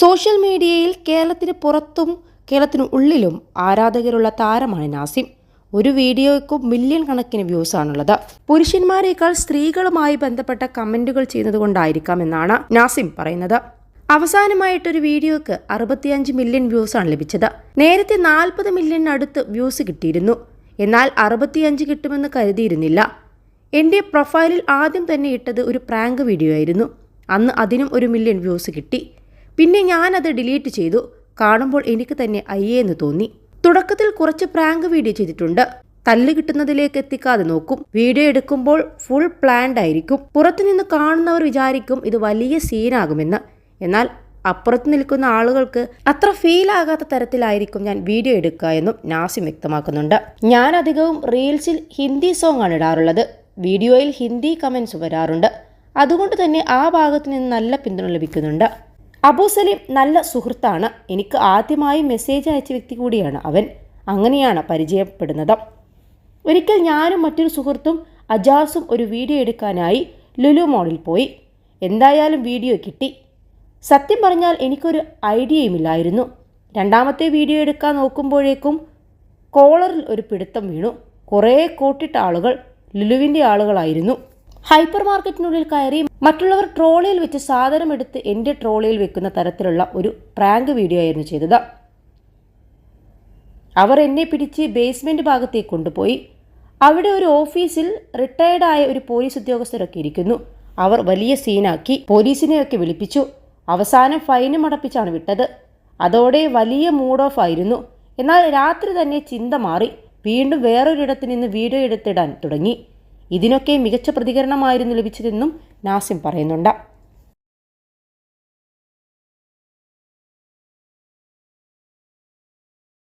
Social മീഡിയയിൽ കേരളത്തിന് പുറത്തും കേരളത്തിന് ഉള്ളിലും ആരാധകരുള്ള താരമാണ് നാസിം. ഒരു വീഡിയോയ്ക്കും മില്യൺ കണക്കിന് വ്യൂസ് ആണുള്ളത്. പുരുഷന്മാരെക്കാൾ സ്ത്രീകളുമായി ബന്ധപ്പെട്ട കമന്റുകൾ ചെയ്യുന്നത് കൊണ്ടായിരിക്കാം എന്നാണ് നാസിം പറയുന്നത്. അവസാനമായിട്ടൊരു വീഡിയോക്ക് അറുപത്തിയഞ്ച് മില്യൺ വ്യൂസ് ആണ് ലഭിച്ചത്. നേരത്തെ നാൽപ്പത് മില്യൺ അടുത്ത് വ്യൂസ് കിട്ടിയിരുന്നു. എന്നാൽ അറുപത്തിയഞ്ച് കിട്ടുമെന്ന് കരുതിയിരുന്നില്ല. എന്റെ പ്രൊഫൈലിൽ ആദ്യം തന്നെ ഇട്ടത് ഒരു പ്രാങ്ക് വീഡിയോ ആയിരുന്നു. അന്ന് അതിനും ഒരു മില്യൺ വ്യൂസ് കിട്ടി. പിന്നെ ഞാനത് ഡിലീറ്റ് ചെയ്തു. കാണുമ്പോൾ എനിക്ക് തന്നെ അയ്യേ എന്ന് തോന്നി. തുടക്കത്തിൽ കുറച്ച് പ്രാങ്ക് വീഡിയോ ചെയ്തിട്ടുണ്ട്. തല്ല് കിട്ടുന്നതിലേക്ക് എത്തിക്കാതെ നോക്കും. വീഡിയോ എടുക്കുമ്പോൾ ഫുൾ പ്ലാൻഡ് ആയിരിക്കും. പുറത്തുനിന്ന് കാണുന്നവർ വിചാരിക്കും ഇത് വലിയ സീനാകുമെന്ന് എന്നാൽ അപ്പുറത്ത് നിൽക്കുന്ന ആളുകൾക്ക് അത്ര ഫീൽ ആകാത്ത തരത്തിലായിരിക്കും ഞാൻ വീഡിയോ എടുക്കുക എന്നും നാസിം വ്യക്തമാക്കുന്നുണ്ട്. ഞാൻ അധികവും റീൽസിൽ ഹിന്ദി സോങ് ആണ് ഇടാറുള്ളത്. വീഡിയോയിൽ ഹിന്ദി കമൻസ് വരാറുണ്ട്. അതുകൊണ്ട് തന്നെ ആ ഭാഗത്ത് നിന്ന് നല്ല പിന്തുണ ലഭിക്കുന്നുണ്ട്. അബു സലീം നല്ല സുഹൃത്താണ്. എനിക്ക് ആദ്യമായി മെസ്സേജ് അയച്ച വ്യക്തി കൂടിയാണ് അവൻ. അങ്ങനെയാണ് പരിചയപ്പെടുന്നത്. ഒരിക്കൽ ഞാനും മറ്റൊരു സുഹൃത്തും അജാസും ഒരു വീഡിയോ എടുക്കാനായി ലുലു മോളിൽ പോയി. എന്തായാലും വീഡിയോ കിട്ടി. സത്യം പറഞ്ഞാൽ എനിക്കൊരു ഐഡിയയുമില്ലായിരുന്നു രണ്ടാമത്തെ വീഡിയോ എടുക്കാൻ നോക്കുമ്പോഴേക്കും കോളറിൽ ഒരു പിടുത്തം വീണു. കുറേ കൂട്ടിട്ട ആളുകൾ ലുലുവിന്റെ ആളുകളായിരുന്നു. ഹൈപ്പർ മാർക്കറ്റിനുള്ളിൽ കയറി മറ്റുള്ളവർ ട്രോളിയിൽ വെച്ച് സാധനം എടുത്ത് എന്റെ ട്രോളിയിൽ വെക്കുന്ന തരത്തിലുള്ള ഒരു പ്രാങ്ക് വീഡിയോ ആയിരുന്നു ചെയ്തത്. അവർ എന്നെ പിടിച്ച് ബേസ്മെന്റ് ഭാഗത്തേക്ക് കൊണ്ടുപോയി. അവിടെ ഒരു ഓഫീസിൽ റിട്ടയർഡ് ആയ ഒരു പോലീസ് ഉദ്യോഗസ്ഥരൊക്കെ ഇരിക്കുന്നു. അവർ വലിയ സീനാക്കി പോലീസിനെയൊക്കെ വിളിപ്പിച്ചു. അവസാനം ഫൈനും അടപ്പിച്ചാണ് വിട്ടത്. അതോടെ വലിയ മൂഡ് ഓഫ് ആയിരുന്നു. എന്നാൽ രാത്രി തന്നെ ചിന്ത മാറി. വീണ്ടും വേറൊരിടത്ത് നിന്ന് വീഡിയോ എടുത്തിടാൻ തുടങ്ങി. ഇതിനൊക്കെ മികച്ച പ്രതികരണമായിരുന്നു ലഭിച്ചതെന്നും നാസിം പറയുന്നുണ്ട്